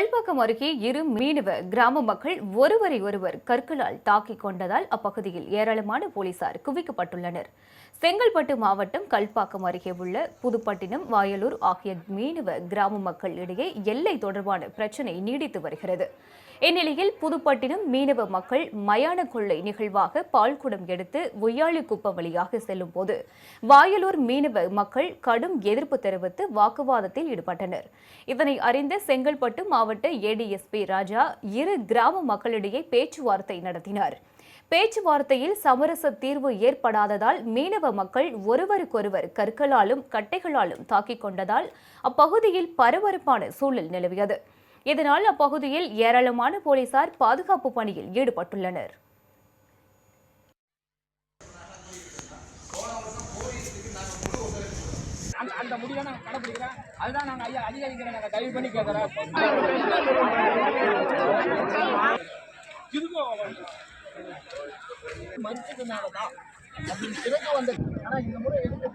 கல்பாக்கம் அருகே இரு மீனவ கிராம மக்கள் ஒருவரை ஒருவர் கற்களால் தாக்கிக் கொண்டதால் அப்பகுதியில் ஏராளமான போலீசார் குவிக்கப்பட்டுள்ளனர். செங்கல்பட்டு மாவட்டம் கல்பாக்கம் அருகே உள்ள புதுப்பட்டினம் வாயலூர் ஆகிய மீனவ கிராம மக்கள் இடையே எல்லை தொடர்பான பிரச்சினை நீடித்து வருகிறது. இந்நிலையில் புதுப்பட்டினம் மீனவ மக்கள் மயான கொள்ளை நிகழ்வாக பால்குடம் எடுத்து ஒய்யாளிக்குப்பம் வழியாக செல்லும் போது வாயலூர் மீனவ மக்கள் கடும் எதிர்ப்பு தெரிவித்து வாக்குவாதத்தில் ஈடுபட்டனர். இதனை அறிந்த செங்கல்பட்டு மாவட்ட ஏடிஎஸ்பி ராஜா இரு கிராம மக்களிடையே பேச்சுவார்த்தை நடத்தினார். பேச்சுவார்த்தையில் சமரச தீர்வு ஏற்படாததால் மீனவ மக்கள் ஒருவருக்கொருவர் கற்களாலும் கட்டைகளாலும் தாக்கிக் கொண்டதால் அப்பகுதியில் பரபரப்பான சூழல் நிலவியது. இதனால் அப்பகுதியில் ஏராளமான போலீசார் பாதுகாப்பு பணியில் ஈடுபட்டுள்ளனர். அந்த அந்த முடிவை நான் கடைப்பிடிக்கிறேன். அதுதான் நாங்கள் ஐயா அதிகாரிகளை நாங்கள் தயவு பண்ணி கேட்குறோம் இதுக்கும் மறுத்ததுனால தான் அப்படின்னு சிறக்க வந்த ஆனால் இந்த முறை எதுக்கு